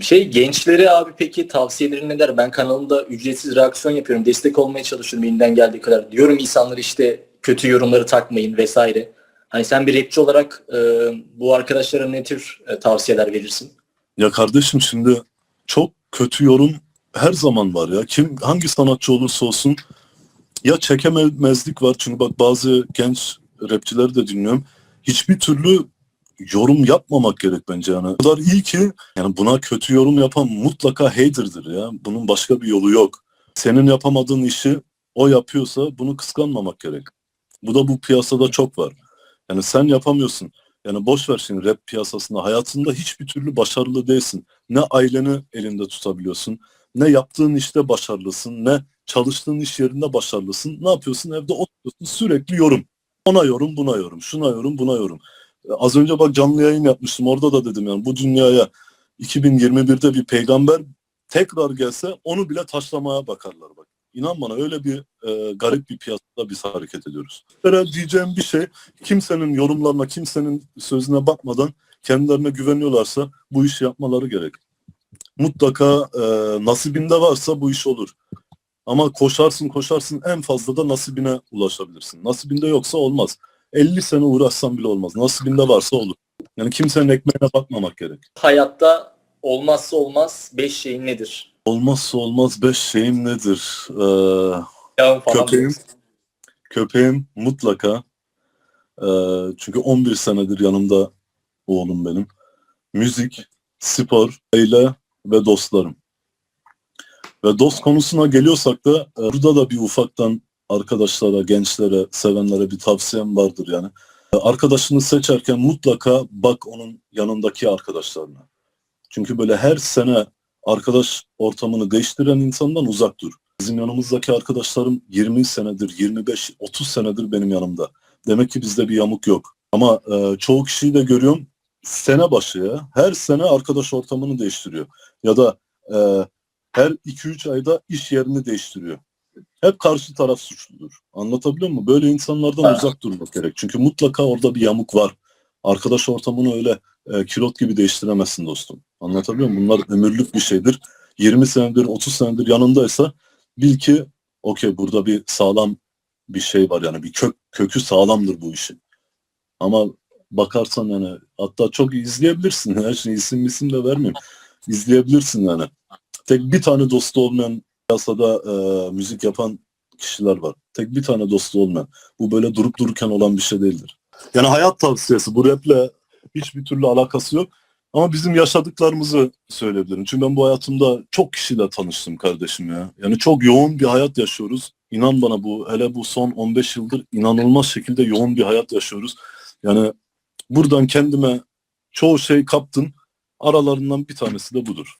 Şey gençlere abi peki tavsiyelerin neler? Ben kanalımda ücretsiz reaksiyon yapıyorum. Destek olmaya çalışıyorum elimden geldiği kadar. Diyorum insanlar işte kötü yorumları takmayın vesaire. Hani sen bir rapçi olarak e, bu arkadaşlara ne tür e, tavsiyeler verirsin? Ya kardeşim şimdi çok kötü yorum her zaman var ya. Kim hangi sanatçı olursa olsun ya çekememezlik var. Çünkü bak bazı genç rapçileri de dinliyorum. Hiçbir türlü yorum yapmamak gerek bence yani. O kadar iyi ki yani buna kötü yorum yapan mutlaka hater'dır ya. Bunun başka bir yolu yok. Senin yapamadığın işi o yapıyorsa bunu kıskanmamak gerek. Bu da bu piyasada çok var. Yani sen yapamıyorsun. Yani boş ver şimdi rap piyasasında hayatında hiçbir türlü başarılı değilsin. Ne aileni elinde tutabiliyorsun, ne yaptığın işte başarılısın, ne çalıştığın iş yerinde başarılısın. Ne yapıyorsun? Evde oturuyorsun sürekli yorum. Ona yorum, buna yorum, şuna yorum, buna yorum. Az önce bak canlı yayın yapmıştım. Orada da dedim yani bu dünyaya 2021'de bir peygamber tekrar gelse onu bile taşlamaya bakarlar bak. İnan bana öyle bir e, garip bir piyasada biz hareket ediyoruz. Böyle diyeceğim bir şey kimsenin yorumlarına, kimsenin sözüne bakmadan kendilerine güveniyorlarsa bu işi yapmaları gerek. Mutlaka e, nasibinde varsa bu iş olur. Ama koşarsın koşarsın en fazla da nasibine ulaşabilirsin. Nasibinde yoksa olmaz. 50 sene uğraşsan bile olmaz. Nasibinde varsa olur. Yani kimsenin ekmeğine bakmamak gerek. Hayatta olmazsa olmaz 5 şeyin nedir? Olmazsa olmaz beş şeyim nedir? Ee. Köpeğim. köpeğim mutlaka. Ee, çünkü 11 senedir yanımda oğlum benim. Müzik, spor, aile ve dostlarım. Ve dost konusuna geliyorsak da e, burada da bir ufaktan arkadaşlara, gençlere, sevenlere bir tavsiyem vardır yani. Arkadaşını seçerken mutlaka bak onun yanındaki arkadaşlarına. Çünkü böyle her sene arkadaş ortamını değiştiren insandan uzak dur. Bizim yanımızdaki arkadaşlarım 20 senedir, 25, 30 senedir benim yanımda. Demek ki bizde bir yamuk yok. Ama e, çoğu kişiyi de görüyorum sene başı ya. Her sene arkadaş ortamını değiştiriyor. Ya da e, her 2-3 ayda iş yerini değiştiriyor. Hep karşı taraf suçludur. Anlatabiliyor muyum? Böyle insanlardan Ha. uzak durmak gerek. Çünkü mutlaka orada bir yamuk var. Arkadaş ortamını öyle e, kilot gibi değiştiremezsin dostum. Anlatabiliyor muyum? Bunlar ömürlük bir şeydir. 20 senedir, 30 senedir yanındaysa bil ki okey burada bir sağlam bir şey var yani bir kök kökü sağlamdır bu işin. Ama bakarsan yani hatta çok izleyebilirsin. Her şey isim isim de vermeyeyim. İzleyebilirsin yani. Tek bir tane dostu olmayan piyasada e, müzik yapan kişiler var. Tek bir tane dostu olmayan. Bu böyle durup dururken olan bir şey değildir. Yani hayat tavsiyesi bu raple hiçbir türlü alakası yok. Ama bizim yaşadıklarımızı söyleyebilirim. Çünkü ben bu hayatımda çok kişiyle tanıştım kardeşim ya. Yani çok yoğun bir hayat yaşıyoruz. İnan bana bu hele bu son 15 yıldır inanılmaz şekilde yoğun bir hayat yaşıyoruz. Yani buradan kendime çoğu şey kaptım. Aralarından bir tanesi de budur.